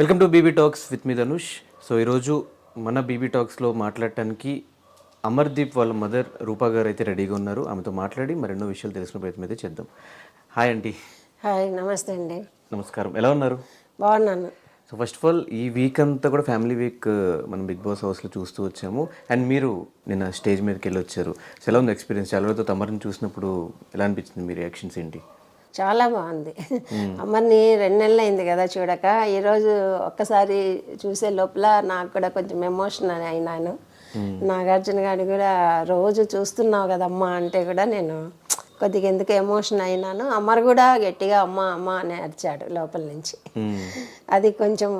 Welcome to BB talks with me Dhanush so ఈరోజు మన BB టాక్స్లో మాట్లాడటానికి అమర్దీప్ వాళ్ళ మదర్ రూపా గారు అయితే రెడీగా ఉన్నారు. ఆమెతో మాట్లాడి మరెన్నో విషయాలు తెలిసిన ప్రయత్నం అయితే చేద్దాం. హాయ్ ఆంటీ హాయ్ నమస్తే అండి. నమస్కారం. ఎలా ఉన్నారు? బాగున్నాను. సో ఫస్ట్ ఆఫ్ ఆల్ ఈ వీక్ అంతా కూడా ఫ్యామిలీ వీక్ మనం బిగ్ బాస్ హౌస్లో చూస్తూ వచ్చాము. అండ్ మీరు నిన్న స్టేజ్ మీదకి వెళ్ళి వచ్చారు. సో ఎలా ఉంది ఎక్స్పీరియన్స్ చాలా తమరిని చూసినప్పుడు ఎలా అనిపించింది మీ రియాక్షన్స్ ఏంటి? చాలా బాగుంది. అమ్మని రెండు నెలలు అయింది కదా చూడక ఈరోజు ఒక్కసారి చూసే లోపల నాకు కూడా కొంచెం ఎమోషన్ అయినాను. నాగార్జున గారు కూడా రోజు చూస్తున్నావు కదమ్మా అంటే కూడా నేను కొద్దిగా ఎందుకు ఎమోషన్ అయినాను. అమ్మరు కూడా గట్టిగా అమ్మ అమ్మ అని అరిచాడు లోపల నుంచి. అది కొంచెం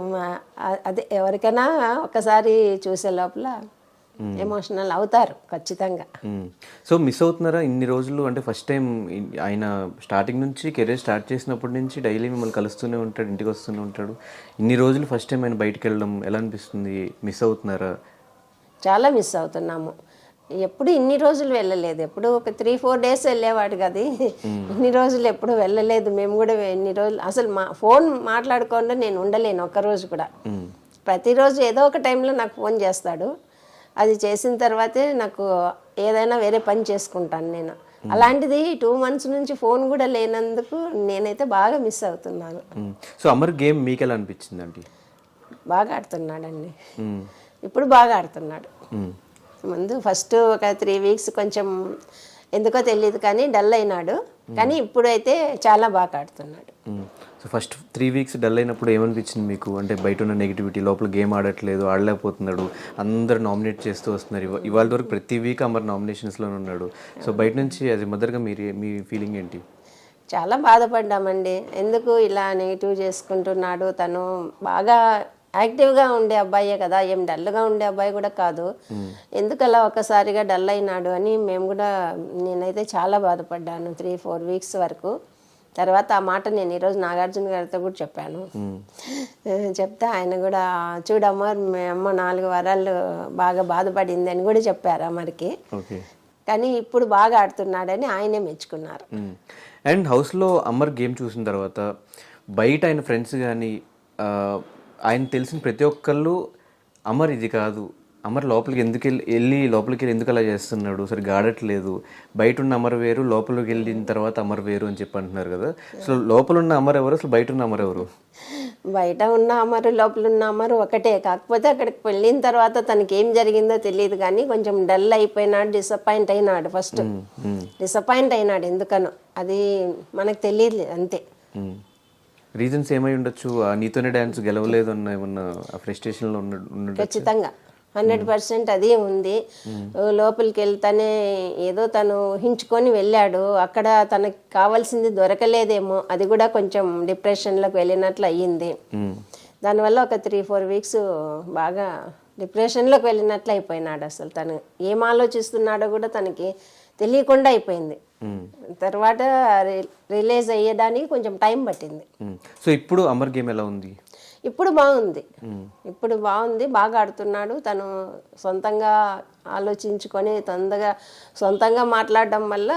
అదే ఎవరికైనా ఒక్కసారి చూసే లోపల ఎమోషనల్ అవుతారు ఖచ్చితంగా. సో మిస్ అవుతున్నారా ఇన్ని రోజులు? అంటే ఫస్ట్ టైం ఆయన స్టార్టింగ్ నుంచి కెరీర్ స్టార్ట్ చేసినప్పటి నుంచి డైలీ మిమ్మల్ని కలుస్తూనే ఉంటాడు ఇంటికి వస్తూనే ఉంటాడు. ఇన్ని రోజులు ఫస్ట్ టైం ఆయన బయటికి వెళ్ళడం ఎలా అనిపిస్తుంది? మిస్ అవుతున్నారా? చాలా మిస్ అవుతున్నాము. ఎప్పుడు ఇన్ని రోజులు వెళ్ళలేదు. ఎప్పుడు ఒక త్రీ ఫోర్ డేస్ వెళ్ళేవాడు కదా. ఇన్ని రోజులు ఎప్పుడు వెళ్ళలేదు. మేము కూడా ఇన్ని రోజులు అసలు మా ఫోన్ మాట్లాడకుండా నేను ఉండలేను ఒక్క రోజు కూడా. ప్రతిరోజు ఏదో ఒక టైంలో నాకు ఫోన్ చేస్తాడు. అది చేసిన తర్వాతే నాకు ఏదైనా వేరే పని చేసుకుంటాను నేను అలాంటిది టూ మంత్స్ నుంచి ఫోన్ కూడా లేనందుకు నేనైతే బాగా మిస్ అవుతున్నాను. సో అమర్ గేమ్ మీకు ఎలా అనిపించింది ఆంటీ బాగా ఆడుతున్నాడండి. ఇప్పుడు బాగా ఆడుతున్నాడు. ముందు ఫస్ట్ ఒక త్రీ వీక్స్ కొంచెం ఎందుకో తెలియదు కానీ డల్ అయినాడు కానీ ఇప్పుడైతే చాలా బాగా ఆడుతున్నాడు. So first three weeks dull అయినప్పుడు ఏమనిపించింది మీకు? అంటే బయట ఉన్న నెగిటివిటీ లోపల గేమ్ ఆడట్లేదు ఆడలేకపోతున్నాడు అందరు నామినేట్ చేస్తూ వస్తున్నారు. ఇవా- ఇవాళ వరకు ప్రతి వీక్ అమర్ నామినేషన్స్లోనే ఉన్నాడు. సో బయట నుంచి అది మదర్గా మీరు మీ ఫీలింగ్ ఏంటి? చాలా బాధపడ్డామండి. ఎందుకు ఇలా నెగిటివ్ చేసుకుంటున్నాడు? తను బాగా యాక్టివ్గా ఉండే అబ్బాయే కదా. ఏం డల్గా ఉండే అబ్బాయి కూడా కాదు. ఎందుకు అలా ఒక్కసారిగా డల్ అయినాడు అని మేము కూడా నేనైతే చాలా బాధపడ్డాను త్రీ ఫోర్ వీక్స్ వరకు. తర్వాత ఆ మాట నేను ఈరోజు నాగార్జున గారితో కూడా చెప్పాను. చెప్తే ఆయన కూడా చూడమ్మ మీ అమ్మ నాలుగు వారాలు బాగా బాధపడింది అని కూడా చెప్పారు అమ్మరికి ఓకే. కానీ ఇప్పుడు బాగా ఆడుతున్నాడని ఆయనే మెచ్చుకున్నారు. అండ్ హౌస్లో అమర్ గేమ్ చూసిన తర్వాత బయట ఆయన ఫ్రెండ్స్ కానీ ఆయన తెలిసిన ప్రతి ఒక్కళ్ళు అమర్ ఇది కాదు అమర్ లోపలికి ఎందుకు వెళ్ళి వెళ్ళి లోపలికి వెళ్ళి ఎందుకు అలా చేస్తున్నాడు? సరిగ్గా ఆడట్లేదు. బయట ఉన్న అమర్ వేరు లోపలికి వెళ్ళిన తర్వాత అమర్ వేరు అని చెప్పి అంటున్నారు కదా. అసలు లోపల ఉన్న అమర్ ఎవరు? అసలు బయట ఉన్న అమర్ ఎవరు? బయట ఉన్న అమరు లోపల ఉన్న అమరు ఒకటే. కాకపోతే అక్కడికి వెళ్ళిన తర్వాత తనకి ఏం జరిగిందో తెలియదు కానీ కొంచెం డల్ అయిపోయినాడు డిసప్పాయింట్ అయినాడు ఫస్ట్. డిసప్పాయింట్ అయినాడు ఎందుకనో. అది మనకు తెలియదు అంతే. రీజన్స్ ఏమై ఉండొచ్చు? నీతోనే డ్యాన్స్ గెలవలేదు అన్న ఏమన్నా ఫ్రస్ట్రేషన్లో ఉన్న ఉన్న ఖచ్చితంగా. హండ్రెడ్ పర్సెంట్ అదే ఉంది. లోపలికి వెళ్తానే ఏదో తను ఊహించుకొని వెళ్ళాడు. అక్కడ తనకి కావాల్సింది దొరకలేదేమో. అది కూడా కొంచెం డిప్రెషన్లోకి వెళ్ళినట్లు అయ్యింది. దానివల్ల ఒక త్రీ ఫోర్ వీక్స్ బాగా డిప్రెషన్లోకి వెళ్ళినట్లు అయిపోయినాడు అసలు తను. ఏం ఆలోచిస్తున్నాడో కూడా తనకి తెలియకుండా అయిపోయింది. తర్వాత రిలీజ్ అయ్యడానికి కొంచెం టైం పట్టింది. సో ఇప్పుడు అమర్ గేమ్ ఎలా ఉంది? ఇప్పుడు బాగుంది. ఇప్పుడు బాగుంది బాగా ఆడుతున్నాడు. తను సొంతంగా ఆలోచించుకొని తొందరగా సొంతంగా మాట్లాడడం వల్ల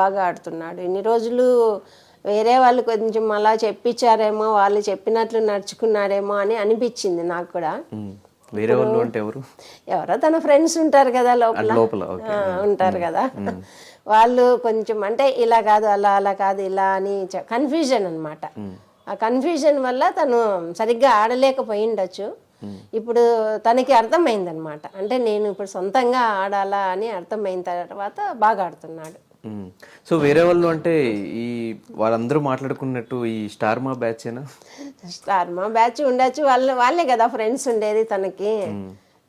బాగా ఆడుతున్నాడు. ఇన్ని రోజులు వేరే వాళ్ళు కొంచెం అలా చెప్పించారేమో వాళ్ళు చెప్పినట్లు నడుచుకున్నాడేమో అని అనిపించింది నాకు కూడా. వేరే వాళ్ళు అంటే ఎవరు? ఎవరో తన ఫ్రెండ్స్ ఉంటారు కదా లోపల. లోపల ఉంటారు కదా. వాళ్ళు కొంచెం అంటే ఇలా కాదు అలా అలా కాదు ఇలా అని కన్ఫ్యూజన్ అన్నమాట. ఆ కన్ఫ్యూజన్ వల్ల తను సరిగ్గా ఆడలేకపోయి ఉండొచ్చు ఇప్పుడు తనకి అర్థమైంది అనమాట అంటే నేను ఇప్పుడు సొంతంగా ఆడాలా అని అర్థమైన తర్వాత బాగా ఆడుతున్నాడు. సో వేరే వాళ్ళు అంటే ఈ వాళ్ళందరూ మాట్లాడుకున్నట్టు ఈ స్టార్ మా బ్యాచ్ ఏనా స్టార్ మా బ్యాచ్ ఉండొచ్చు. వాళ్ళ వాళ్ళే కదా ఫ్రెండ్స్ ఉండేది తనకి.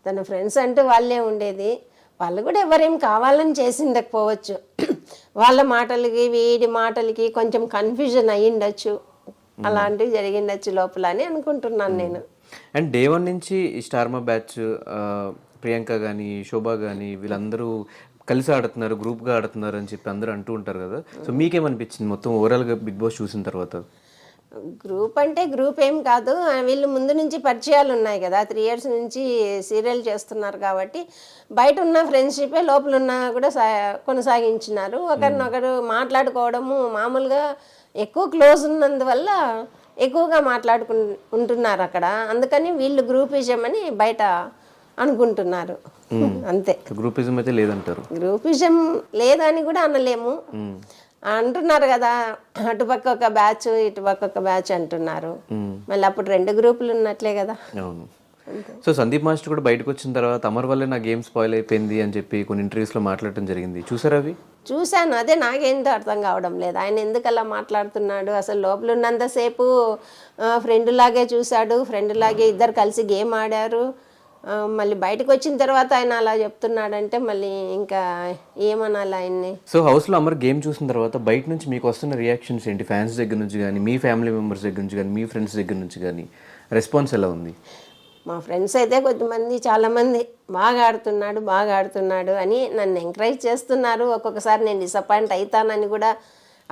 తన ఫ్రెండ్స్ అంటూ వాళ్ళే ఉండేది. వాళ్ళు కూడా ఎవరేం కావాలని చేసి ఉండకపోవచ్చు వాళ్ళ మాటలకి వీడి మాటలకి కొంచెం కన్ఫ్యూజన్ అయ్యి ఉండొచ్చు అలాంటివి జరిగిండొచ్చు లోపల అని అనుకుంటున్నాను నేను. అండ్ డే వన్ నుంచి ఈ స్టార్ మా బ్యాచ్ ప్రియాంక కానీ శోభ కానీ వీళ్ళందరూ కలిసి ఆడుతున్నారు గ్రూప్గా ఆడుతున్నారు అని చెప్పి అందరూ అంటూ ఉంటారు కదా. సో మీకేమనిపించింది మొత్తం ఓవరాల్గా బిగ్ బాస్ చూసిన తర్వాత? గ్రూప్ అంటే గ్రూప్ ఏం కాదు. వీళ్ళు ముందు నుంచి పరిచయాలు ఉన్నాయి కదా. త్రీ ఇయర్స్ నుంచి సీరియల్ చేస్తున్నారు కాబట్టి బయట ఉన్న ఫ్రెండ్షిపే లోపల ఉన్న కూడా కొనసాగించినారు. ఒకరినొకరు మాట్లాడుకోవడము మామూలుగా ఎక్కువ క్లోజ్ ఉన్నందువల్ల ఎక్కువగా మాట్లాడుకు ఉంటున్నారు అక్కడ. అందుకని వీళ్ళు గ్రూపిజం అని బయట అనుకుంటున్నారు. అంతే. గ్రూపిజం అయితే లేదంటారు. గ్రూపిజం లేదని కూడా అనలేము. అంటున్నారు కదా అటుపక్క ఒక బ్యాచ్ ఇటుపక్క ఒక బ్యాచ్ అంటున్నారు. మళ్ళీ అప్పుడు రెండు గ్రూపులు ఉన్నట్లే కదా. సో సందీప్ మాస్టర్ కూడా బయటకు వచ్చిన తర్వాత అమర్ వల్లే నా గేమ్ స్పాయిల్ అయిపోయింది అని చెప్పి కొన్ని ఇంటర్వ్యూస్లో మాట్లాడటం జరిగింది. చూసారా అవి? చూశాను. అదే నాకేంటో అర్థం కావడం లేదు. ఆయన ఎందుకు అలా మాట్లాడుతున్నాడు? అసలు లోపల ఉన్నంతసేపు ఫ్రెండ్ లాగే చూశాడు. ఫ్రెండ్ లాగే ఇద్దరు కలిసి గేమ్ ఆడారు. మళ్ళీ బయటకు వచ్చిన తర్వాత ఆయన అలా చెప్తున్నాడంటే మళ్ళీ ఇంకా ఏమనాలి ఆయన్ని? సో హౌస్లో అమర్ గేమ్ చూసిన తర్వాత బయట నుంచి మీకు వస్తున్న రియాక్షన్స్ ఏంటి? ఫ్యాన్స్ దగ్గర నుంచి కానీ మీ ఫ్యామిలీ మెంబర్స్ దగ్గర నుంచి కానీ మీ ఫ్రెండ్స్ దగ్గర నుంచి కానీ రెస్పాన్స్ ఎలా ఉంది? మా ఫ్రెండ్స్ అయితే కొద్దిమంది చాలామంది బాగా ఆడుతున్నాడు బాగా ఆడుతున్నాడు అని నన్ను ఎంకరేజ్ చేస్తున్నారు. ఒక్కొక్కసారి నేను డిసప్పాయింట్ అవుతానని కూడా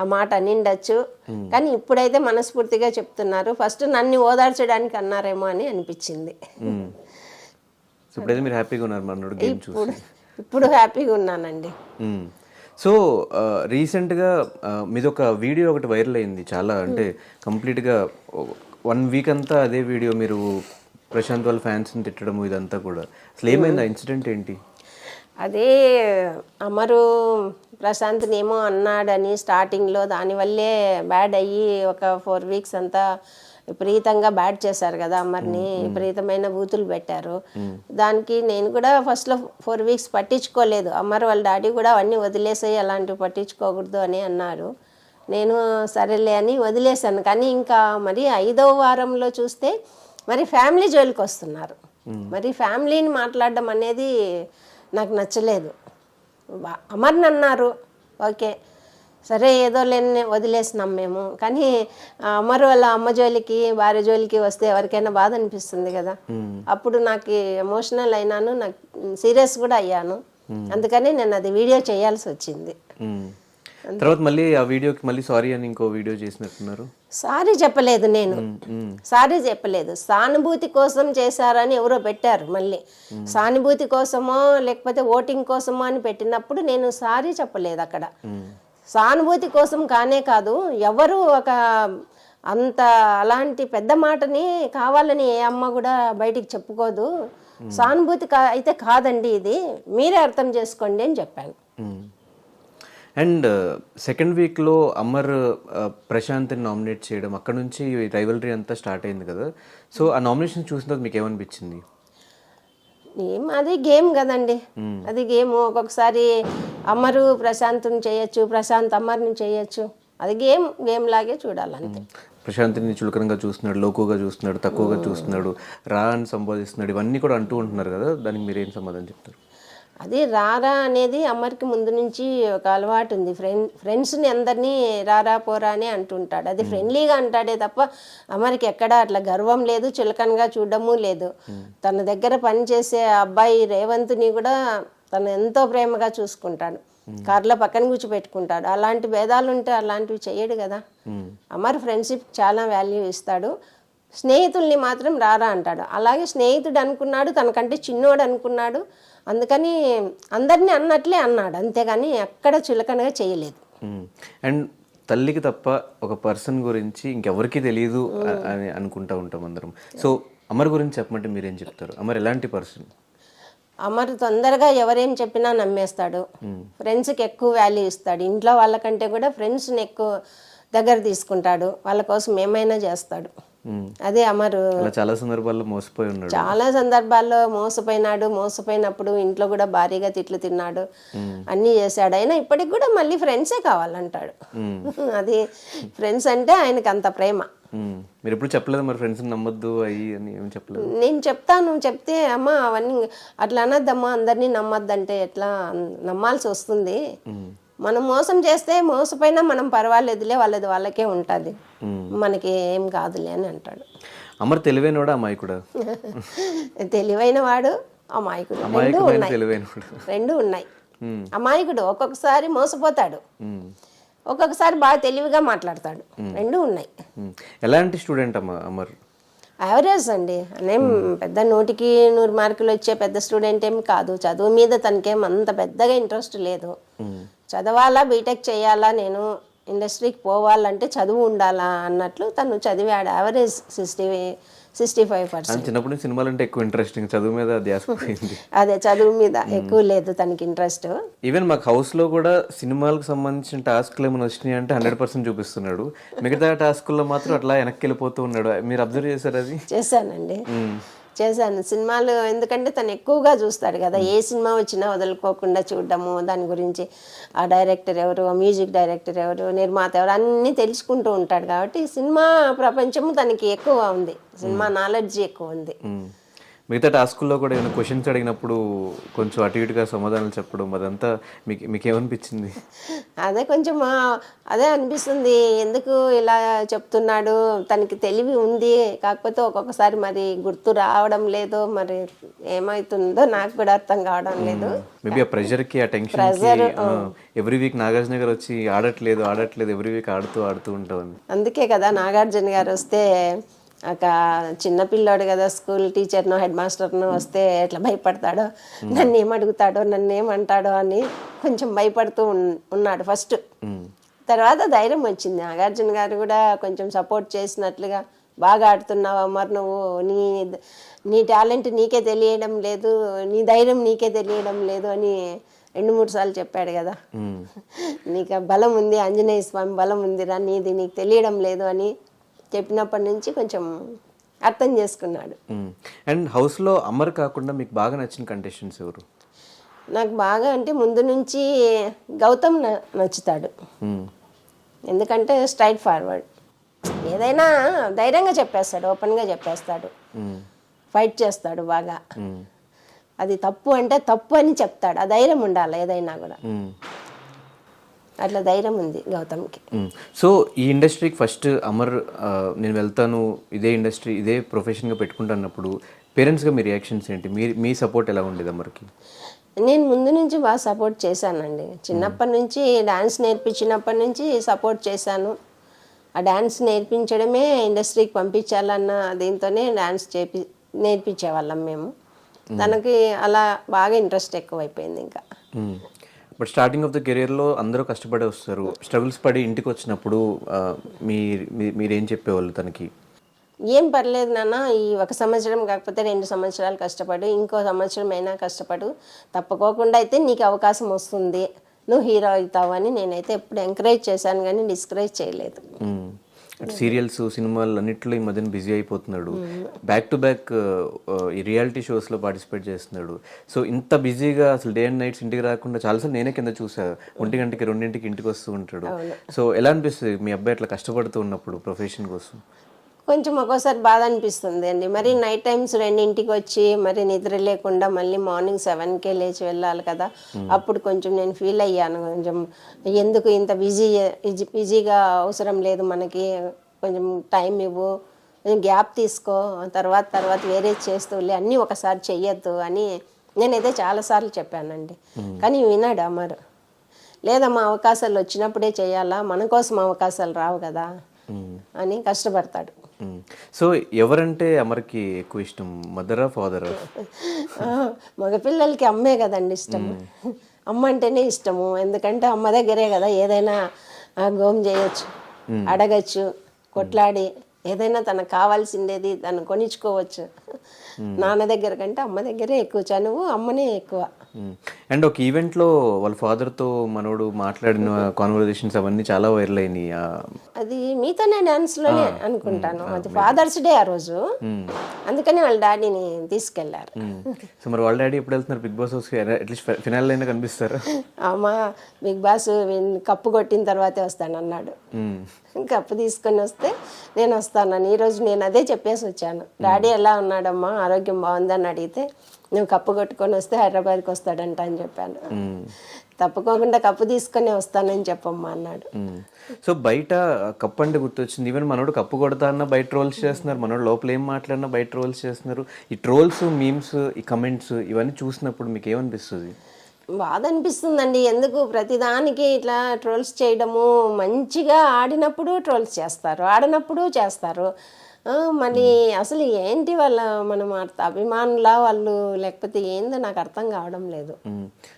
ఆ మాట అనిండొచ్చు. కానీ ఇప్పుడైతే మనస్ఫూర్తిగా చెప్తున్నారు. ఫస్ట్ నన్ను ఓదార్చడానికి అన్నారేమో అని అనిపించింది. ఇప్పుడైతే మీరు హ్యాపీగా ఉన్నారు మనోడు గేమ్ చూసి. ఇప్పుడు హ్యాపీగా ఉన్నానండి. సో రీసెంట్గా మీది ఒక వీడియో ఒకటి వైరల్ అయింది చాలా. అంటే కంప్లీట్గా వన్ వీక్ అంతా అదే వీడియో మీరు ప్రశాంత్ వాళ్ళ ఫ్యాన్స్ని తిట్టడం ఇదంతా కూడా. అసలు ఏమైంది ఆ ఇన్సిడెంట్ ఏంటి? అదే అమరు ప్రశాంత్ని ఏమో అన్నాడని స్టార్టింగ్లో దానివల్లే బ్యాడ్ అయ్యి ఒక ఫోర్ వీక్స్ అంతా విపరీతంగా బ్యాడ్ చేశారు కదా అమర్ని. విపరీతమైన బూతులు పెట్టారు. దానికి నేను కూడా ఫస్ట్లో ఫోర్ వీక్స్ పట్టించుకోలేదు. అమర్ వాళ్ళ డాడీ కూడా అవన్నీ వదిలేసాయి అలాంటివి పట్టించుకోకూడదు అని అన్నారు. నేను సరేలే అని వదిలేశాను. కానీ ఇంకా మరి ఐదవ వారంలో చూస్తే మరి ఫ్యామిలీ జోలికి వస్తున్నారు. మరి ఫ్యామిలీని మాట్లాడడం అనేది నాకు నచ్చలేదు. అమర్ని అన్నారు. ఓకే సరే ఏదో లేని వదిలేసినాం మేము. కానీ అమర్ వాళ్ళ అమ్మ జోలికి భార్య జోలికి వస్తే ఎవరికైనా బాధ అనిపిస్తుంది కదా. అప్పుడు నాకు ఎమోషనల్ అయినాను నాకు సీరియస్ కూడా అయ్యాను. అందుకని నేను అది వీడియో చేయాల్సి వచ్చింది. తర్వాత మళ్ళీ ఆ వీడియోకి మళ్ళీ సారీ అని ఇంకో వీడియో చేసినట్టున్నారు. సారీ చెప్పలేదు నేను. సారీ చెప్పలేదు. సానుభూతి కోసం చేశారని ఎవరో పెట్టారు మళ్ళీ. సానుభూతి కోసమో లేకపోతే ఓటింగ్ కోసమో అని పెట్టినప్పుడు నేను సారీ చెప్పలేదు అక్కడ. సానుభూతి కోసం కానే కాదు ఎవరు ఒక అంత అలాంటి పెద్ద మాటని కావాలని ఏ అమ్మ కూడా బయటికి చెప్పుకోదు. సానుభూతి అయితే కాదండి ఇది. మీరే అర్థం చేసుకోండి అని చెప్పాను. అండ్ సెకండ్ వీక్లో అమర్ ఆ, ప్రశాంత్ని నామినేట్ చేయడం అక్కడ నుంచి రైవలరీ అంతా స్టార్ట్ అయింది కదా. సో ఆ నామినేషన్ చూసిన తర్వాత మీకు ఏమనిపించింది అది గేమ్ కదండి. అది గేమ్ ఒక్కొక్కసారి అమరు ప్రశాంత్ని చేయొచ్చు ప్రశాంత్ అమర్ని చేయొచ్చు. అది గేమ్ గేమ్ లాగే చూడాలంతే. ప్రశాంత్ని చులకనంగా చూస్తున్నాడు లోకుగా చూస్తున్నాడు తక్కువగా చూస్తున్నాడు రా అని సంబోధిస్తున్నాడు ఇవన్నీ కూడా అంటూ ఉంటున్నారు కదా. దానికి మీరు ఏం సమాధానం చెప్తారు? అది రారా అనేది అమర్కి ముందు నుంచి ఒక అలవాటు ఉంది. ఫ్రెండ్ ఫ్రెండ్స్ని అందరినీ రారా పోరా అని అంటుంటాడు. అది ఫ్రెండ్లీగా అంటాడే తప్ప అమర్కి ఎక్కడ అట్లా గర్వం లేదు చులకనగా చూడడము లేదు. తన దగ్గర పనిచేసే అబ్బాయి రేవంత్ని కూడా తను ఎంతో ప్రేమగా చూసుకుంటాడు. కార్లో పక్కన కూర్చోపెట్టుకుంటాడు అలాంటి భేదాలు ఉంటే అలాంటివి చేయడు కదా. అమర్ ఫ్రెండ్షిప్ చాలా వాల్యూ ఇస్తాడు. స్నేహితుల్ని మాత్రం రారా అంటాడు. అలాగే స్నేహితుడు అనుకున్నాడు తనకంటే చిన్నోడు అనుకున్నాడు. అందుకని అందరినీ అన్నట్లే అన్నాడు. అంతేగాని ఎక్కడ చులకనగా చేయలేదు. అండ్ తల్లికి తప్ప ఒక పర్సన్ గురించి ఇంకెవరికి తెలియదు అని అనుకుంటా ఉంటాం అందరం. సో అమర్ గురించి చెప్పమంటే మీరేం చెప్తారు? అమర్ ఎలాంటి పర్సన్? అమర్ తొందరగా ఎవరేం చెప్పినా నమ్మేస్తాడు. ఫ్రెండ్స్కి ఎక్కువ వాల్యూ ఇస్తాడు. ఇంట్లో వాళ్ళకంటే కూడా ఫ్రెండ్స్ని ఎక్కువ దగ్గర తీసుకుంటాడు. వాళ్ళ కోసం ఏమైనా చేస్తాడు. అదే అమరు. చాలా సందర్భాల్లో మోసపోయి ఉన్నాడు. చాలా సందర్భాల్లో మోసపోయినాడు మోసపోయినప్పుడు ఇంట్లో కూడా భారీగా తిట్లు తిన్నాడు అన్నీ చేశాడు. అయినా ఇప్పటికి కూడా మళ్ళీ ఫ్రెండ్సే కావాలంటాడు. అది ఫ్రెండ్స్ అంటే ఆయనకి అంత ప్రేమ. మీరు ఎప్పుడు చెప్పలేదు మరి ఫ్రెండ్స్ని నమ్మొద్దు అయ్యి అని ఏం చెప్పలేదు? నేను చెప్తాను చెప్తే అమ్మ అవన్నీ అట్లా అనద్దమ్మా అందరినీ నమ్మద్దంటే ఎట్లా నమ్మాల్సి వస్తుంది. మనం మోసం చేస్తే మోసపోయినా మనం పర్వాలేదులే వాళ్ళది వాళ్ళకే ఉంటుంది. మనకి ఏం కాదులే అని అంటాడు. అమర్ తెలివైనవాడా అమాయకుడా తెలివైన వాడు అమాయకుడు. రెండు ఉన్నాయి. రెండు ఉన్నాయి. అమాయకుడు ఒక్కొక్కసారి మోసపోతాడు. ఒక్కొక్కసారి బాగా తెలివిగా మాట్లాడతాడు. రెండు ఉన్నాయి. ఎలాంటి స్టూడెంట్ అమర్? యావరేజ్ అండి. అనేం పెద్ద నూటికి నూరు మార్కులు వచ్చే పెద్ద స్టూడెంట్ ఏం కాదు. చదువు మీద తనకేం అంత పెద్దగా ఇంట్రెస్ట్ లేదు. చదవాలా బీటెక్ చేయాలా నేను ఇండస్ట్రీకి పోవాలంటే చదువు ఉండాలా అన్నట్లు తను చదివాడు. Average sixty sixty five percent నుంచి సినిమాలు అంటే ఎక్కువ ఇంట్రెస్టింగ్ చదువు మీద అదే చదువు మీద ఎక్కువ లేదు తనకి ఇంట్రెస్ట్ ఈవెన్ మాకు హౌస్లో కూడా సినిమాలకు సంబంధించిన టాస్క్లు ఏమైనా వచ్చినాయి అంటే హండ్రెడ్ పర్సెంట్ చూపిస్తున్నాడు. మిగతా టాస్కుల్లో మాత్రం అట్లా వెనక్కి వెళ్ళిపోతూ ఉన్నాడు. మీరు అబ్జర్వ్ చేశారు అది? చేశానండి. చేశాను. సినిమాలు ఎందుకంటే తను ఎక్కువగా చూస్తాడు కదా. ఏ సినిమా వచ్చినా వదులుకోకుండా చూడడము దాని గురించి ఆ డైరెక్టర్ ఎవరు ఆ మ్యూజిక్ డైరెక్టర్ ఎవరు నిర్మాత ఎవరు అన్నీ తెలుసుకుంటూ ఉంటాడు కాబట్టి సినిమా ప్రపంచము తనకి ఎక్కువ ఉంది. సినిమా నాలెడ్జ్ ఎక్కువ ఉంది. మిగతా టాస్కుల్లో కూడా ఏమైనా క్వశ్చన్స్ అడిగినప్పుడు కొంచెం అటు ఇటుగా సమాధానాలు చెప్పడం అదంతా మీకు మీకు ఏమనిపించింది అదే కొంచెం అదే అనిపిస్తుంది. ఎందుకు ఇలా చెప్తున్నాడు? తనకి తెలివి ఉంది. కాకపోతే ఒక్కొక్కసారి మరి గుర్తు రావడం లేదు. మరి ఏమవుతుందో నాకు కూడా అర్థం కావడం లేదు. మేబీ ఆ ప్రెషర్కి ఆ టెన్షన్కి ఎవ్రీ వీక్ నాగార్జున గారు వచ్చి ఆడట్లేదు ఆడట్లేదు ఎవ్రీ వీక్ ఆడుతూ ఆడుతూ ఉంటామని అందుకే కదా నాగార్జున గారు వస్తే ఒక చిన్న పిల్లోడు కదా స్కూల్ టీచర్నో హెడ్ మాస్టర్నో వస్తే ఎట్లా భయపడతాడో? నన్ను ఏమడుగుతాడో నన్ను ఏమంటాడో అని కొంచెం భయపడుతూ ఉన్- ఉన్నాడు ఫస్ట్. తర్వాత ధైర్యం వచ్చింది. నాగార్జున గారు కూడా కొంచెం సపోర్ట్ చేసినట్లుగా బాగా ఆడుతున్నావు మరి నువ్వు నీ నీ టాలెంట్ నీకే తెలియడం లేదు నీ ధైర్యం నీకే తెలియడం లేదు అని రెండు మూడు సార్లు చెప్పాడు కదా. నీకు బలం ఉంది ఆంజనేయ స్వామి బలం ఉందిరా నీది నీకు తెలియడం లేదు అని చెప్పినప్పటి నుంచి కొంచెం అర్థం చేసుకున్నాడు. అండ్ హౌస్లో అమర్ కాకుండా మీకు బాగా నచ్చిన కంటెస్టెంట్స్ ఎవరు? నాకు బాగా అంటే ముందు నుంచి గౌతమ్ న- నచ్చుతాడు. ఎందుకంటే స్ట్రైట్ ఫార్వర్డ్. ఏదైనా ధైర్యంగా చెప్పేస్తాడు ఓపెన్గా చెప్పేస్తాడు. ఫైట్ చేస్తాడు బాగా. అది తప్పు అంటే తప్పు అని చెప్తాడు. ఆ ధైర్యం ఉండాలి ఏదైనా కూడా. అట్లా ధైర్యం ఉంది గౌతమ్కి. సో ఈ ఇండస్ట్రీకి ఫస్ట్ అమర్ నేను వెళ్తాను ఇదే ఇండస్ట్రీ ఇదే ప్రొఫెషన్గా పెట్టుకుంటున్నప్పుడు పేరెంట్స్గా మీ రియాక్షన్స్ ఏంటి? మీ మీ సపోర్ట్ ఎలా ఉండేది అమర్కి? నేను ముందు నుంచి బాగా సపోర్ట్ చేశానండి. చిన్నప్పటి నుంచి డాన్స్ నేర్పించినప్పటి నుంచి సపోర్ట్ చేశాను. ఆ డాన్స్ నేర్పించడమే ఇండస్ట్రీకి పంపించాలన్న దీంతోనే డాన్స్ చేపి నేర్పించేవాళ్ళం మేము. తనకి అలా బాగా ఇంట్రెస్ట్ ఎక్కువైపోయింది ఇంకా. బట్ స్టార్టింగ్ ఆఫ్ ద కెరియర్లో అందరూ కష్టపడి వస్తారు. స్ట్రగుల్స్ పడి ఇంటికి వచ్చినప్పుడు మీ మీరేం చెప్పేవాళ్ళు తనకి? ఏం పర్లేదు నాన్న ఈ ఒక సంవత్సరం కాకపోతే రెండు సంవత్సరాలు కష్టపడు ఇంకో సంవత్సరం అయినా కష్టపడు. తప్పకోకుండా అయితే నీకు అవకాశం వస్తుంది. నువ్వు హీరో అవుతావు అని నేనైతే ఎప్పుడు ఎంకరేజ్ చేశాను కానీ డిస్కరేజ్ చేయలేదు. సీరియల్స్ సినిమాలు అన్నిట్లో ఈ మధ్యన బిజీ అయిపోతున్నాడు. బ్యాక్ టు బ్యాక్ ఈ రియాలిటీ షోస్లో పార్టిసిపేట్ చేస్తున్నాడు. సో ఇంత బిజీగా అసలు డే అండ్ నైట్స్ ఇంటికి రాకుండా చాలాసార్లు నేనే కింద చూసా. ఒంటి గంటకి రెండింటికి ఇంటికి వస్తూ ఉంటాడు. సో ఎలా అనిపిస్తుంది? మీ అబ్బాయి అట్లా కష్టపడుతూ ఉన్నప్పుడు ప్రొఫెషన్ కోసం? కొంచెం ఒక్కోసారి బాధ అనిపిస్తుంది అండి. మరి నైట్ టైమ్స్ రెండింటికి వచ్చి మరి నిద్ర లేకుండా మళ్ళీ మార్నింగ్ సెవెన్కే లేచి వెళ్ళాలి కదా. అప్పుడు కొంచెం నేను ఫీల్ అయ్యాను. కొంచెం ఎందుకు ఇంత బిజీ బిజీగా అవసరం లేదు మనకి. కొంచెం టైం ఇవ్వు. కొంచెం గ్యాప్ తీసుకో. తర్వాత తర్వాత వేరే చేస్తూలే అన్నీ ఒకసారి చెయ్యొద్దు అని నేనైతే చాలాసార్లు చెప్పానండి. కానీ విన్నాడు అమరు లేదమ్మా అవకాశాలు వచ్చినప్పుడే చేయాలా మన కోసం అవకాశాలు రావు కదా. అని కష్టపడతాడు. సో ఎవరంటే అమర్కి ఎక్కువ ఇష్టం? మదరా ఫాదరా మగపిల్లలకి అమ్మే కదండి ఇష్టము. అమ్మ అంటేనే ఇష్టము. ఎందుకంటే అమ్మ దగ్గరే కదా ఏదైనా గోమ్ చేయొచ్చు అడగచ్చు కొట్లాడి ఏదైనా తనకు కావాల్సిండేది తను కొనిచ్చుకోవచ్చు. నాన్న దగ్గర కంటే అమ్మ దగ్గరే ఎక్కువ. చనువు అమ్మనే ఎక్కువ. అండ్ ఒక ఈవెంట్లో వాళ్ళ father తో మనోడు మాట్లాడిన కాన్వర్జేషన్స్ అవన్నీ చాలా వైరల్ అయినాయి. ఆ, అది మీతోనే డాన్స్లోనే అనుకుంటాను. అది ఫాదర్స్ డే ఆ రోజు. అందుకని వాళ్ళ డాడీని తీసుకెళ్ళారు. సో మరి వాళ్ళ డాడీ ఎప్పుడు వెళ్తున్నారు? బిగ్ బాస్ అట్లీస్ట్ ఫినాల్ అయినా కనిపిస్తారా. అమ్మ బిగ్ బాస్ కప్పు కొట్టిన తర్వాతే వస్తాను అన్నాడు. కప్పు తీసుకొని వస్తే నేను వస్తానని ఈరోజు నేను అదే చెప్పేసి వచ్చాను. డాడీ ఎలా ఉన్నాడమ్మా? ఆరోగ్యం బాగుందని అడిగితే నువ్వు కప్పు కొట్టుకొని వస్తే హైదరాబాద్కి వస్తాడంట అని చెప్పాను. తప్పకోకుండా కప్పు తీసుకొని వస్తానని చెప్పమ్మా అన్నాడు. సో బయట కప్పు అంటే గుర్తొచ్చింది. ఈవెన్ మనోడు కప్పు కొడతా అన్న బయట ట్రోల్స్ చేస్తున్నారు. మనోడు లోపల ఏం మాట్లాడినా బయట ట్రోల్స్ చేస్తున్నారు. ఈ ట్రోల్స్ మీమ్స్ ఈ కమెంట్స్ ఇవన్నీ చూసినప్పుడు మీకు ఏమనిపిస్తుంది? బాధ అనిపిస్తుందండి. ఎందుకు? ప్రతిదానికి ఇట్లా ట్రోల్స్ చేయడము. మంచిగా ఆడినప్పుడు ట్రోల్స్ చేస్తారు. ఆడినప్పుడు చేస్తారు. ఆ, మరి అసలు ఏంటి వాళ్ళ మనం అభిమానులా వాళ్ళు లేకపోతే ఏందో నాకు అర్థం కావడం లేదు.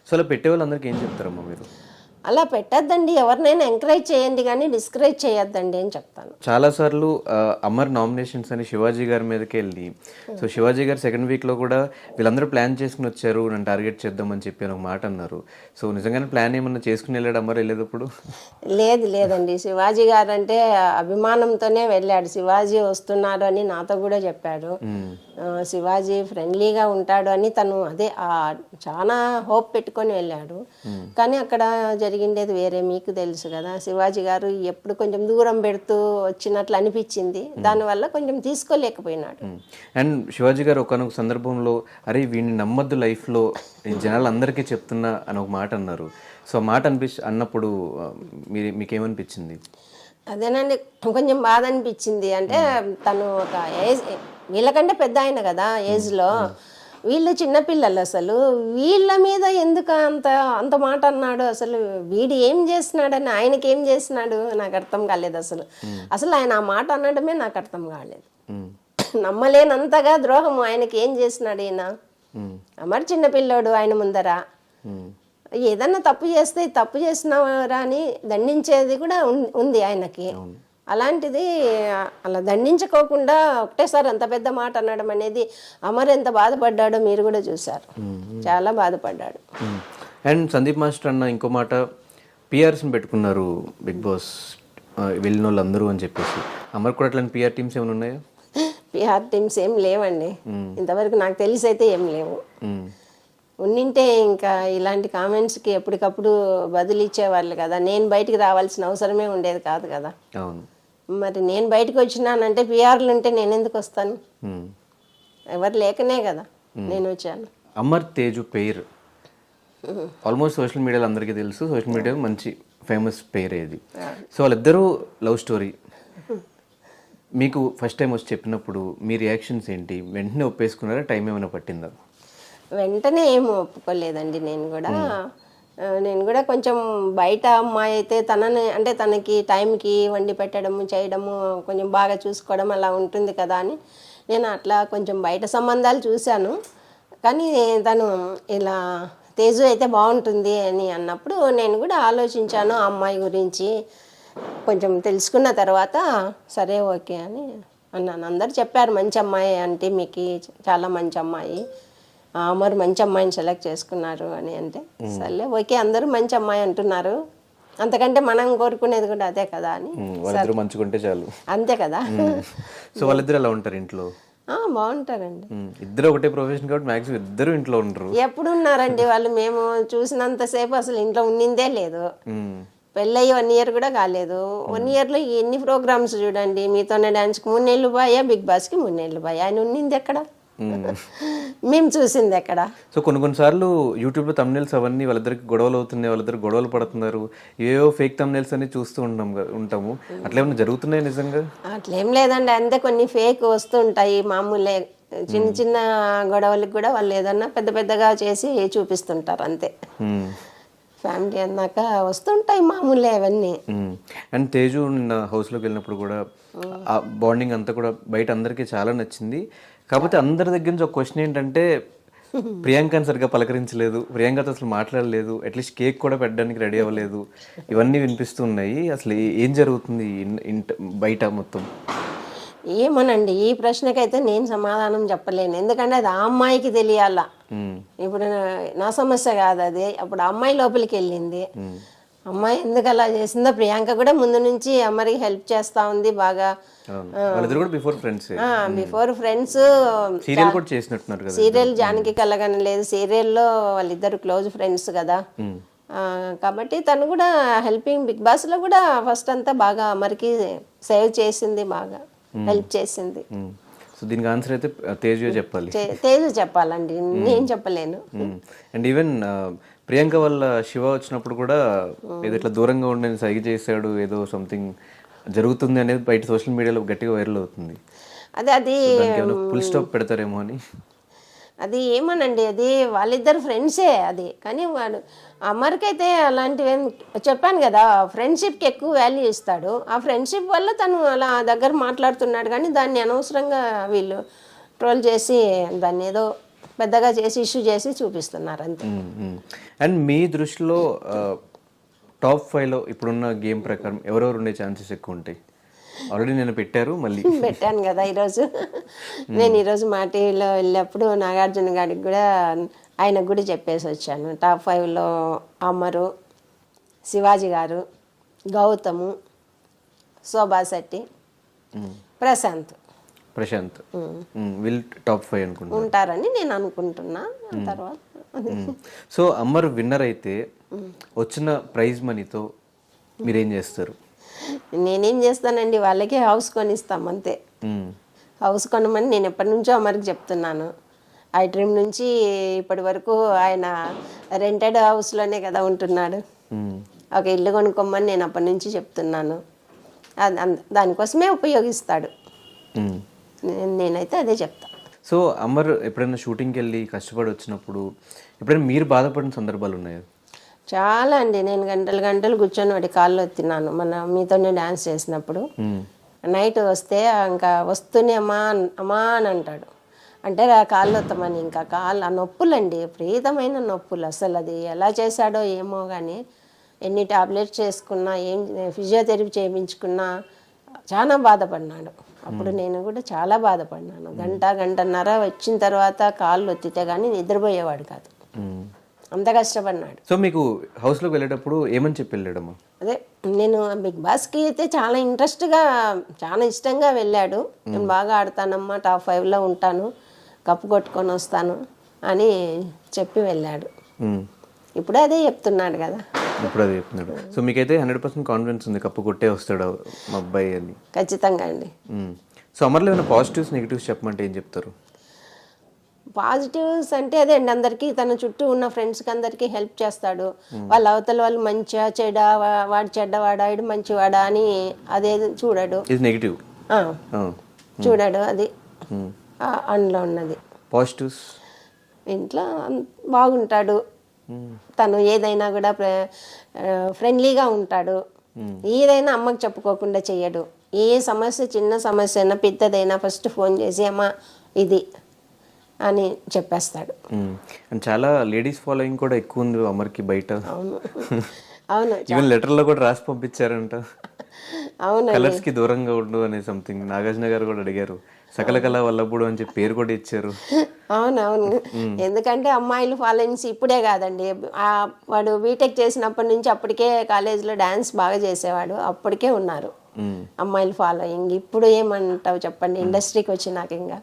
సో అలా పెట్టే వాళ్ళందరికీ ఏం చెప్తారమ్మా మీరు? అలా పెట్టద్దండి ఎవరినైనా ఎంకరేజ్ చేయండి కానీ డిస్కరేజ్ చేయొద్దండి అని చెప్తాను. చాలాసార్లు ఆ, అమర్ నామినేషన్స్ అని శివాజీ గారి మీదకి వెళ్ళి సో శివాజీ గారు సెకండ్ వీక్లో కూడా వీళ్ళందరూ ప్లాన్ చేసుకుని వచ్చారు నన్ను టార్గెట్ చేద్దామని చెప్పి ఒక మాట అన్నారు. సో నిజంగానే ప్లాన్ ఏమన్నా చేసుకుని వెళ్ళాడు అమర్? వెళ్ళేటప్పుడు లేదు లేదండి. శివాజీ గారు అంటే అభిమానంతోనే వెళ్ళాడు. శివాజీ వస్తున్నారు అని నాతో కూడా చెప్పాడు. శివాజీ ఫ్రెండ్లీగా ఉంటాడు అని తను అదే చాలా హోప్ పెట్టుకొని వెళ్ళాడు. కానీ అక్కడ జరిగిండేది వేరే మీకు తెలుసు కదా. శివాజీ గారు ఎప్పుడు కొంచెం దూరం పెడుతూ వచ్చినట్లు అనిపించింది. దానివల్ల కొంచెం తీసుకోలేకపోయినాడు. అండ్ శివాజీ గారు ఒకనొక సందర్భంలో అరే వీడిని నమ్మద్దు లైఫ్లో ఈ జనాలు అందరికీ చెప్తున్నా అని ఒక మాట అన్నారు. సో మాట అనిపి అన్నప్పుడు ఆ, మీ మీకేమనిపించింది? అదేనండి కొంచెం బాధ అనిపించింది. అంటే తను ఒక ఏజ్ వీళ్ళకంటే పెద్ద ఆయన కదా ఏజ్లో. వీళ్ళు చిన్నపిల్లలు అసలు వీళ్ళ మీద ఎందుకు అంత అంత మాట అన్నాడు? అసలు వీడు ఏం చేస్తున్నాడని ఆయనకి ఏం చేసినాడు నాకు అర్థం కాలేదు అసలు. అసలు ఆయన ఆ మాట అనడమే నాకు అర్థం కాలేదు. మ్మ్. నమ్మలేనంతగా ద్రోహం ఆయనకి ఏం చేసినాడు ఈయన. అమర్ చిన్నపిల్లోడు ఆయన ముందర. ఏదన్నా తప్పు చేస్తే తప్పు చేసినవరా అని దండించేది కూడా ఉంది ఆయనకి. అలాంటిది అలా దండించుకోకుండా ఒకటేసారి అంత పెద్ద మాట అనడం అనేది అమర్ ఎంత బాధపడ్డాడో మీరు కూడా చూసారు చాలా బాధపడ్డాడు. అండ్ సందీప్ మాస్టర్ అన్న ఇంకో మాట పిఆర్స్ని పెట్టుకున్నారు బిగ్ బాస్ వెళ్ళిన వాళ్ళందరూ అని చెప్పేసి. అమర్ కూడా అట్లాంటి పిఆర్ టీమ్స్ ఏమైనా ఉన్నాయా? పిఆర్ టీమ్స్ ఏం లేవండి. ఇంతవరకు నాకు తెలిసి అయితే ఏం లేవు. ఉన్నింటే ఇంకా ఇలాంటి కామెంట్స్కి ఎప్పటికప్పుడు బదులు ఇచ్చేవాళ్ళు కదా. నేను బయటికి రావాల్సిన అవసరమే ఉండేది కాదు కదా. అవును. మరి నేను బయటకు వచ్చినానంటే పిఆర్లు ఉంటే నేను ఎందుకు వస్తాను. ఎవరు లేకనే కదా నేను వచ్చాను. అమర్ తేజు పేరు. ఆల్మోస్ట్ సోషల్ మీడియాలో అందరికీ తెలుసు సోషల్ మీడియా మంచి ఫేమస్ పేరు ఇది. సో వాళ్ళిద్దరూ లవ్ స్టోరీ మీకు ఫస్ట్ టైం వచ్చి చెప్పినప్పుడు మీ రియాక్షన్స్ ఏంటి? వెంటనే ఒప్పేసుకున్నారా? టైం ఏమైనా పట్టిందా? వెంటనే ఏం ఒప్పుకోలేదండి నేను కూడా. నేను కూడా కొంచెం బయట అమ్మాయి అయితే తనని అంటే తనకి టైంకి వండి పెట్టడము చేయడము కొంచెం బాగా చూసుకోవడం అలా ఉంటుంది కదా అని నేను అట్లా కొంచెం బయట సంబంధాలు చూశాను. కానీ తను ఇలా తేజు అయితే బాగుంటుంది అని అన్నప్పుడు నేను కూడా ఆలోచించాను ఆ అమ్మాయి గురించి. కొంచెం తెలుసుకున్న తర్వాత సరే ఓకే అని అన్నాను. అందరు చెప్పారు మంచి అమ్మాయి అంటే మీకు చాలా మంచి అమ్మాయి. మరి మంచి అమ్మాయిని సెలెక్ట్ చేసుకున్నారు అని అంటే సర్లే ఓకే అందరూ మంచి అమ్మాయి అంటున్నారు. అంతకంటే మనం కోరుకునేది కూడా అదే కదా అని. వాళ్ళిద్దరూ మంచుకుంటే చాలు. అంతే కదా. సో వాళ్ళిద్దరు ఎలా ఉంటారు ఇంట్లో? ఆ, బాగుంటారండి. ఇద్దరు ఒకటే ప్రొఫెషన్ కాబట్టి మ్యాక్సిమం ఇద్దరు ఇంట్లో ఉండరు. ఎప్పుడు ఉన్నారండి వాళ్ళు? మేము చూసినంతసేపు అసలు ఇంట్లో ఉండిందే లేదు. మ్మ్. పెళ్ళయి వన్ ఇయర్ కూడా కాలేదు. వన్ ఇయర్లో ఎన్ని ప్రోగ్రామ్స్ చూడండి? మీతోనే డాన్స్కి మూడు నెలలు పోయా బిగ్ బాస్కి మూడు నెలలు పోయా? ఆయన ఉన్నింది ఎక్కడ? మేము చూసింది ఎక్కడ? సో కొన్ని కొన్నిసార్లు యూట్యూబ్లో తమ్నేల్స్ అవన్నీ వాళ్ళిద్దరికి గొడవలు అవుతున్నాయి వాళ్ళిద్దరు గొడవలు పడుతున్నారు. ఏవో ఫేక్ తమ్నేల్స్ అన్ని చూస్తూ ఉంటాం ఉంటాము. అట్లా ఏమైనా జరుగుతున్నాయి నిజంగా? అట్లేం లేదండి. అంతే కొన్ని ఫేక్ వస్తుంటాయి. మామూలే చిన్న చిన్న గొడవలకు కూడా వాళ్ళు ఏదన్నా పెద్ద పెద్దగా చేసి చూపిస్తుంటారు అంతే. ఫ్యామిలీ అన్నాక వస్తుంటాయి మామూలే అవన్నీ. అండ్ తేజు నిన్న హౌస్లోకి వెళ్ళినప్పుడు కూడా ఆ బాండింగ్ అంతా కూడా బయట అందరికీ చాలా నచ్చింది. కాకపోతే అందరి దగ్గర నుంచి ఒక క్వశ్చన్ ఏంటంటే ప్రియాంకని సరిగ్గా పలకరించలేదు ప్రియాంకతో అసలు మాట్లాడలేదు అట్లీస్ట్ కేక్ కూడా పెట్టడానికి రెడీ అవ్వలేదు. ఇవన్నీ వినిపిస్తున్నాయి. అసలు ఏ- జరుగుతుంది బయట మొత్తం? ఏమోనండి ఈ ప్రశ్నకైతే నేను సమాధానం చెప్పలేను. ఎందుకంటే అది ఆ అమ్మాయికి తెలియాలా. ఇప్పుడు నా- నా సమస్య కాదు అది. అప్పుడు ఆ అమ్మాయి లోపలికి వెళ్ళింది. అమ్మాయి ఎందుకు అలా చేసిందో ప్రియాంక కూడా ముందు నుంచి అమ్మరికి హెల్ప్ చేస్తా ఉంది బాగా. Before friends. Before friends serial కూడా చేసినట్టున్నారు కదా సీరియల్ జానకి కలగని లేదు. సీరియల్లో వాళ్ళిద్దరు క్లోజ్ ఫ్రెండ్స్ కదా. కాబట్టి తను కూడా హెల్పింగ్ బిగ్ బాస్లో కూడా ఫస్ట్ అంతా బాగా అమర్కి సేవ్ చేసింది బాగా. హెల్ప్ చేసింది. సో దీనికి ఆన్సర్ అయితే తేజు చెప్పాలి. తేజు చెప్పాలండి. నేను చెప్పలేను. అండ్ ఈవెన్ ప్రియాంక వాళ్ళ శివ వచ్చినప్పుడు కూడా ఏదో ఇట్లా దూరంగా ఉండి సైగ చేశాడు ఏదో సంథింగ్ జరుగుతుంది అనేది బయట సోషల్ మీడియాలో గట్టిగా వైరల్ అవుతుంది. అదే అది ఫుల్ స్టాప్ పెడతారేమో అని. అది ఏమోనండి అది వాళ్ళిద్దరు ఫ్రెండ్సే అది. కానీ వాడు అమర్కైతే అలాంటివి ఏం చెప్పాను కదా ఫ్రెండ్షిప్కి ఎక్కువ వాల్యూ ఇస్తాడు. ఆ ఫ్రెండ్షిప్ వల్ల తను అలా దగ్గర మాట్లాడుతున్నాడు కానీ దాన్ని అనవసరంగా వీళ్ళు ట్రోల్ చేసి దాన్ని ఏదో పెద్దగా చేసి ఇష్యూ చేసి చూపిస్తున్నారు అంతే. అండ్ మీ దృష్టిలో టాప్ ఫైవ్లో ఇప్పుడున్న గేమ్ ప్రకారం ఎవరెవరు ఉండే ఛాన్సెస్ ఎక్కువ ఉంటాయి? ఆల్రెడీ నేను పెట్టారు మళ్ళీ. పెట్టాను కదా ఈరోజు. నేను ఈరోజు మా టీవీలో వెళ్ళినప్పుడు నాగార్జున గారికి కూడా ఆయనకు కూడా చెప్పేసి వచ్చాను. టాప్ ఫైవ్లో అమరు శివాజీ గారు గౌతము శోభా శెట్టి ప్రశాంత్. ప్రశాంత్. వీళ్ళు టాప్ ఫైవ్ అనుకుంటా ఉంటారని నేను అనుకుంటున్నా. తర్వాత సో అమ్మర్ విన్నర్ అయితే వచ్చిన ప్రైజ్ మనీతో మీరేం చేస్తారు? నేనేం చేస్తానండి వాళ్ళకి హౌస్ కొనిస్తాం అంతే. హౌస్ కొనమని నేను ఎప్పటి నుంచో అమరికి చెప్తున్నాను. ఆ డ్రీమ్ నుంచి ఇప్పటి వరకు ఆయన రెంటెడ్ హౌస్లోనే కదా ఉంటున్నాడు. ఒక ఇల్లు కొనుక్కోమని నేను అప్పటి నుంచి చెప్తున్నాను. దానికోసమే ఉపయోగిస్తాడు. నేనైతే అదే చెప్తా. సో అమర్ ఎప్పుడైనా షూటింగ్కి వెళ్ళి కష్టపడి వచ్చినప్పుడు ఎప్పుడైనా మీరు బాధపడిన సందర్భాలు ఉన్నాయా చాలా అండి. నేను గంటలు గంటలు కూర్చొని వాడి కాళ్ళు తిన్నాను. మన మీతోనే డ్యాన్స్ చేసినప్పుడు. నైట్ వస్తే ఇంకా వస్తూనే అమ్మా అమ్మా అని అంటాడు. అంటే ఆ కాళ్ళు వస్తామని ఇంకా కాళ్ళు ఆ నొప్పులండి. విపరీతమైన నొప్పులు. అసలు అది ఎలా చేశాడో ఏమో కానీ ఎన్ని టాబ్లెట్స్ చేసుకున్నా ఏం ఫిజియోథెరపీ చేయించుకున్నా చాలా బాధపడినాడు. అప్పుడు నేను కూడా చాలా బాధపడినాను. గంట గంటన్నర వచ్చిన తర్వాత కాళ్ళు ఒత్తితే కానీ నిద్రపోయేవాడు కాదు. అంత కష్టపడినాడు. సో మీకు హౌస్లోకి వెళ్ళేటప్పుడు ఏమని చెప్పి వెళ్ళాడమ్మా అదే నేను బిగ్ బాస్కి అయితే చాలా ఇంట్రెస్ట్గా చాలా ఇష్టంగా వెళ్ళాడు. నేను బాగా ఆడతానమ్మా టాప్ ఫైవ్లో ఉంటాను కప్పు కొట్టుకొని వస్తాను అని చెప్పి వెళ్ళాడు. ఇప్పుడు అదే చెప్తున్నాడు కదా. ఇప్పుడు అది చెప్తున్నాడు. సో మీకైతే హండ్రెడ్ పర్సెంట్ కాన్ఫిడెన్స్ ఉంది కప్పు కొట్టే వస్తాడు మా అబ్బాయి అని. ఖచ్చితంగా అండి. సో అమర్లో ఏమైనా పాజిటివ్స్ నెగిటివ్స్ చెప్పమంటే ఏం చెప్తారు? పాజిటివ్స్ అంటే అదే అండి అందరికీ తన చుట్టూ ఉన్న ఫ్రెండ్స్కి అందరికీ హెల్ప్ చేస్తాడు. వాళ్ళ అవతల వాళ్ళు మంచిగా చెడ వాడు చెడ్డవాడా వీడు మంచివాడా అని అదే చూడడు. ఇది నెగిటివ్ చూడడు అది. అందులో ఉన్నది. పాజిటివ్స్ ఇంట్లో బాగుంటాడు. తను ఏదైనా కూడా ఫ్రెండ్లీగా ఉంటాడు. ఏదైనా అమ్మకి చెప్పుకోకుండా చెయ్యడు. ఏ సమస్య చిన్న సమస్య అయినా పెద్దదైనా ఫస్ట్ ఫోన్ చేసి అమ్మ ఇది అని చెప్పేస్తాడు. అండ్ చాలా లేడీస్ ఫాలోయింగ్ కూడా ఎక్కువ ఉంది అమర్కి బయట. అవును. అవును ఈవెన్ లెటర్లో కూడా రాసి పంపించారంట. అవును కలర్స్కి దూరంగా ఉండు అనే సంథింగ్ నాగార్జున గారు కూడా అడిగారు. సకల కళ వల్లప్పుడు అని చెప్పి పేరు కూడా ఇచ్చారు. అవునవును. ఎందుకంటే అమ్మాయిలు ఫాలోయింగ్స్ ఇప్పుడే కాదండి. వాడు బీటెక్ చేసినప్పటి నుంచి అప్పటికే కాలేజీలో డ్యాన్స్ బాగా చేసేవాడు. అప్పటికే ఉన్నారు. మ్మ్. అమ్మాయిలు ఫాలోయింగ్ ఇప్పుడు ఏమంటావు చెప్పండి? ఇండస్ట్రీకి వచ్చినాక ఇంకా.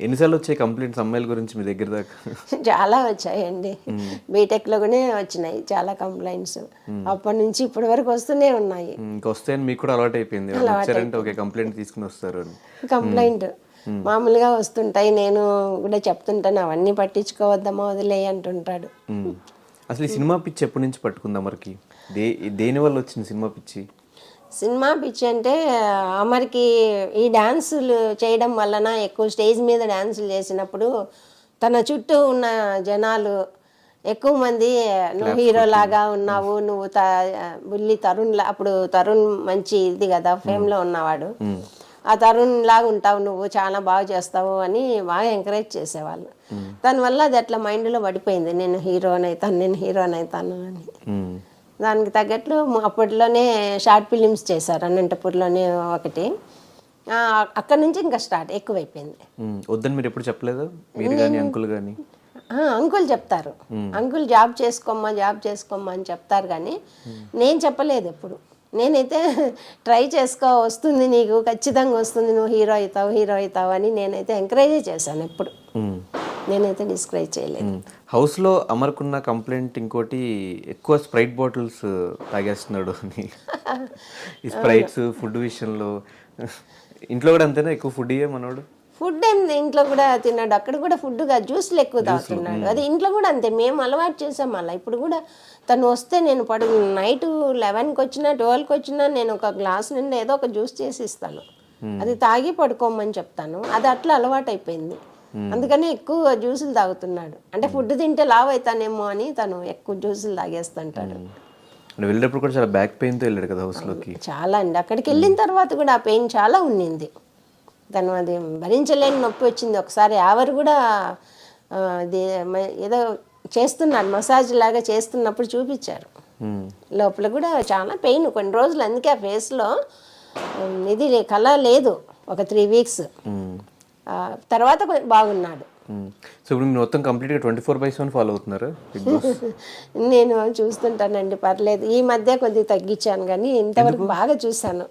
ఎన్నిసార్లు వచ్చాయి కంప్లైంట్స్ అమ్మాయిల గురించి మీ దగ్గర దాకా? చాలా వచ్చాయండి. బీటెక్లో కూడా వచ్చినాయి చాలా కంప్లైంట్స్. అప్పటి నుంచి ఇప్పటి వరకు వస్తూనే ఉన్నాయి. మ్మ్. ఇంకా వస్తాయని మీకు కూడా అలవాటు అయిపోయింది వచ్చారంటే ఓకే కంప్లైంట్ తీసుకుని వస్తారు కంప్లైంట్. మామూలుగా వస్తుంటాయి నేను కూడా చెప్తుంటాను అవన్నీ పట్టించుకోవద్దమ్మా వదిలే అంటుంటాడు. అసలు ఈ సినిమా పిచ్చి ఎప్పటి నుంచి పట్టుకుంది అమర్కి దే దేని వల్ల వచ్చింది సినిమా పిచ్చి? సినిమా పిచ్చి అంటే అమర్కి ఈ డాన్సులు చేయడం వలన ఎక్కువ స్టేజ్ మీద డాన్సులు చేసినప్పుడు తన చుట్టూ ఉన్న జనాలు ఎక్కువ మంది నువ్వు హీరో లాగా ఉన్నావు నువ్వు త బుల్లి తరుణ్ అప్పుడు తరుణ్ మంచి ఇది కదా ఫేమ్లో ఉన్నవాడు. ఆ తరుణ్ లాగా ఉంటావు నువ్వు చాలా బాగా చేస్తావు అని బాగా ఎంకరేజ్ చేసేవాళ్ళు. దానివల్ల అది అట్లా మైండ్లో పడిపోయింది. నేను హీరోని అవుతాను నేను హీరోని అవుతాను అని. దానికి తగ్గట్లు అప్పట్లోనే షార్ట్ ఫిలిమ్స్ చేశారు. అనంతపూర్లోనే ఒకటి. అక్కడి నుంచి ఇంకా స్టార్ట్ ఎక్కువైపోయింది. వద్దని మీరు ఎప్పుడు చెప్పలేదా? మీరు కానీ అంకుల్ కానీ అంకుల్ చెప్తారు. అంకుల్ జాబ్ చేసుకోమ్మా జాబ్ చేసుకోమ్మా అని చెప్తారు కానీ నేను చెప్పలేదు ఎప్పుడు. నేనైతే ట్రై చేసుకో వస్తుంది నీకు ఖచ్చితంగా వస్తుంది నువ్వు హీరో అవుతావు హీరో అవుతావు అని నేనైతే ఎంకరేజ్ చేశాను ఎప్పుడు. నేనైతే డిస్కరేజ్ చేయలేదు. హౌస్లో అమర్కున్న కంప్లైంట్ ఇంకోటి ఎక్కువ స్ప్రైట్ బాటిల్స్ తాగేస్తున్నాడు అని. ఈ స్ప్రైట్స్ ఫుడ్ విషయంలో. ఇంట్లో కూడా అంతేనా? ఎక్కువ ఫుడ్ ఇయ్యే మనోడు? ఫుడ్ ఏం ఇంట్లో కూడా తిన్నాడు అక్కడ కూడా ఫుడ్ జ్యూస్లు ఎక్కువ తాగుతున్నాడు. అది ఇంట్లో కూడా అంతే. మేము అలవాటు చేసాం అలా. ఇప్పుడు కూడా తను వస్తే నేను పడు నైట్ లెవెన్కి వచ్చినా ట్వెల్వ్కి వచ్చినా నేను ఒక గ్లాస్ నిండా ఏదో ఒక జ్యూస్ చేసి ఇస్తాను అది తాగి పడుకోమని చెప్తాను. అది అట్లా అలవాటు అయిపోయింది. అందుకని ఎక్కువ జ్యూసులు తాగుతున్నాడు. అంటే ఫుడ్ తింటే లావ్ అవుతానేమో అని తను ఎక్కువ జ్యూసులు తాగేస్తుంటాడు. వెళ్ళేటప్పుడు కూడా చాలా బ్యాక్ పెయిన్తో వెళ్ళాడు కదా హౌస్లోకి? చాలా అండి. అక్కడికి వెళ్ళిన తర్వాత కూడా ఆ పెయిన్ చాలా ఉన్నింది. తను అది భరించలేని నొప్పి వచ్చింది. ఒకసారి ఆవరు కూడా అది ఏదో చేస్తున్నాడు మసాజ్ లాగా చేస్తున్నప్పుడు చూపించారు. లోపల కూడా చాలా పెయిన్ కొన్ని రోజులు. అందుకే ఆ ఫేస్లో ఇది కళ లేదు ఒక త్రీ వీక్స్. తర్వాత కొంచెం బాగున్నాడు. సో ఇప్పుడు మీరు మొత్తం కంప్లీట్గా twenty four by seven follow అవుతున్నారు నేను చూస్తుంటానండి పర్లేదు. ఈ మధ్య కొద్దిగా తగ్గించాను కానీ ఇంతవరకు బాగా చూశాను.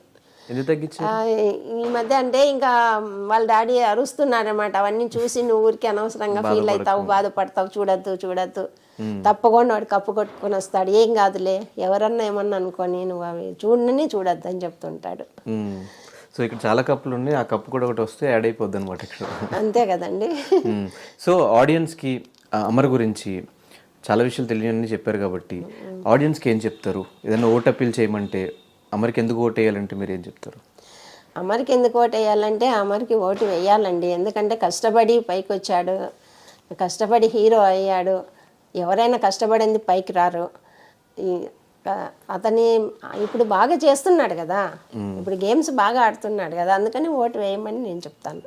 ఈ మధ్య అంటే ఇంకా వాళ్ళ డాడీ అరుస్తున్నాడు అనమాట అవన్నీ చూసి నువ్వు ఊరికి అనవసరంగా ఫీల్ అవుతావు బాధపడతావు చూడద్దు చూడద్దు. తప్పకుండా వాడు కప్పు కొట్టుకొని వస్తాడు. ఏం కాదులే ఎవరన్నా ఏమన్నా అనుకొని నువ్వు అవి చూడని చూడద్దు అని చెప్తుంటాడు. సో ఇక్కడ చాలా కప్పులు ఉన్నాయి. ఆ కప్పు కూడా ఒకటి వస్తే యాడ్ అయిపోద్ది అనమాట ఇక్కడ. అంతే కదండి. సో ఆడియన్స్కి అమర్ గురించి చాలా విషయాలు తెలియని చెప్పారు కాబట్టి ఆడియన్స్కి ఏం చెప్తారు? ఏదైనా ఓట్ అప్పీల్ చేయమంటే అమర్కి ఎందుకు ఓట్ వేయాలంటే మీరు ఏం చెప్తారు? అమర్కి ఎందుకు ఓటు వేయాలంటే అమర్కి ఓటు వేయాలండి. ఎందుకంటే కష్టపడి పైకి వచ్చాడు కష్టపడి హీరో అయ్యాడు. ఎవరైనా కష్టపడింది పైకి రారు. అతని ఇప్పుడు బాగా చేస్తున్నాడు కదా. ఇప్పుడు గేమ్స్ బాగా ఆడుతున్నాడు కదా. అందుకని ఓటు వేయమని నేను చెప్తాను.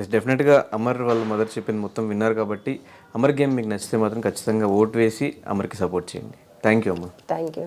ఎస్ డెఫినెట్గా అమర్ వాళ్ళ మదర్ చెప్పింది మొత్తం విన్నారు కాబట్టి అమర్ గేమ్ మీకు నచ్చితే మాత్రం ఖచ్చితంగా ఓట్ వేసి అమర్కి సపోర్ట్ చేయండి. థ్యాంక్ యూ అమ్మ థ్యాంక్ యూ